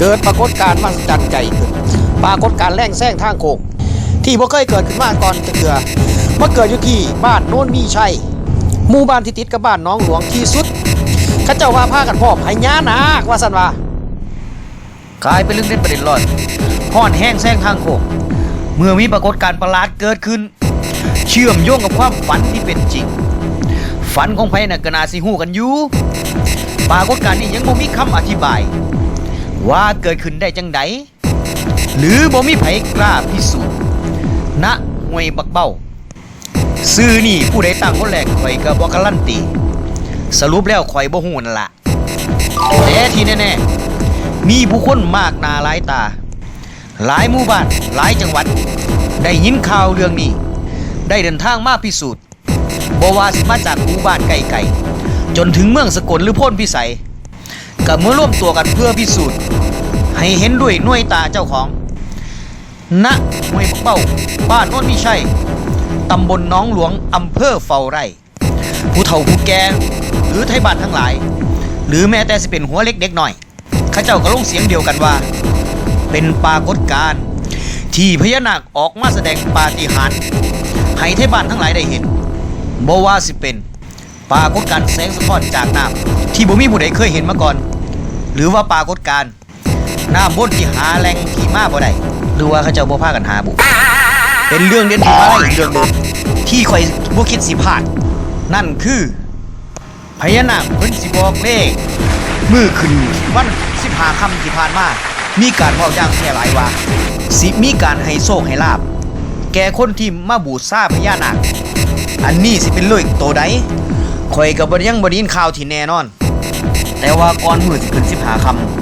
เกิดปรากฏการณ์มหัศจรรย์ใจขึ้นปรากฏการณ์แรงแซงทางโค้งที่บ่เคยเกิดขึ้นมาก่อนจะเกือมาเกิดอยู่ที่บ้านโน้นมีชัยหมู่บ้านที่ติดกับบ้านน้องหลวงที่สุดข้าเจ้าว่าพากันพ่อพญานาคว่าสันว่ากลายเป็นเรื่องเล่นประเด็นร้อนห้อนแห้งแซงทางโค้งเมื่อมีปรากฏการณ์ประหลาดเกิดขึ้น เชื่อมโยงกับความฝันที่เป็นจริง ฝันของไผน่ะกนาสิฮู้กันอยู่ปรากฏการณ์นี้ยังบ่มีคำอธิบาย ว่าเกิดขึ้นได้จังไดหรือบ่มีไผกล้าพิสูจน์ณห้วยบักเบ้า ซื้อนี่ผู้ใดตั้งคนแรกข่อยก็บ่การันตี สรุปแล้วข่อยบ่ฮู้นั่นล่ะแต่ที่แน่ๆ มีผู้คนมากหน้าหลายตา หลายหมู่บ้านหลายจังหวัด ได้ยินข่าวเรื่องนี้ ได้เดินทางมาพิสูจน์บว่าสิมาจากหมู่บ้านไกลๆจนถึงเมืองสกลหรือพ้นพิสัยก็เมื่อร่วมตัวกันเพื่อพิสูจน์ ให้เห็นด้วยหน่วยตาเจ้าของณห้วยเป้า บ้านโน้นมีชัยตำบลน้องหลวงอำเภอเฝ้าไร่ ผู้เฒ่าผู้แก่หรือไทยบ้านทั้งหลาย หรือแม้แต่สิเป็นหัวเล็กเด็กหน่อยข้าเจ้าก็ลงเสียงเดียวกันว่า เป็นปรากฏการณ์ที่พญานาคออกมาแสดงปาฏิหาริย์ให้ไทยบ้านทั้งหลายได้เห็นบ่ว่าสิเป็นปรากฏการณ์แสงสะท้อนจากน้ำที่บ่มีผู้ใดเคยเห็นมาก่อน หรือว่าปรากฏการณ์ น้ำบนที่หาแหล่งที่มาบ่ได้หรือว่าเขาเจ้าบ่พากันหาบุเป็นเรื่องเด่นที่มาได้อีกเรื่องหนึงที่ข่อยบ่คิดสิพลาด นั่นคือพญานาคเพิ่นสิบอกเลขมือขึ้นวันสิบหาคำที่ผ่านมา มีการเว้าอย่างแพร่หลายว่า สิมีการให้โชคให้ลาบ แก่คนที่มาบูชาพญานาค อันนี้สิเป็นเลขตัวใดข่อยก็บ่ยังบ่ได้ยินข่าวที่แน่นอน แต่ว่าก่อนมือสิขึ้นสิบหาคำ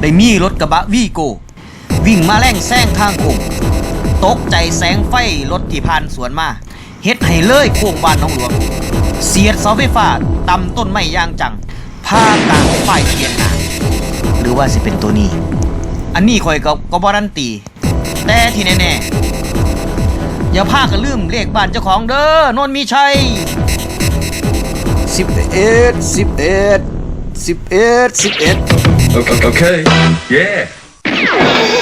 ได้มีรถกระบะวีโก วิ่งมาแล่งแซงทางโค้งตกใจแสงไฟรถที่ผ่านสวนมาเฮ็ดให้เลยโค้งบ้านน้องหลวง เสียดเสาไฟฟ้าตำต้นไม้ย่างจังพากลางไฟเทียนหนาหรือว่าสิเป็นตัวนี้ อันนี้คอยก็ก็บรันตี แต่ที่แน่ๆอย่าพากันลืมเลขบ้านเจ้าของเด้อนนมีชัยสิบเอ็ดสิบเอ็ดสิบเอ็ดสิบเอ็ด okay. Yeah.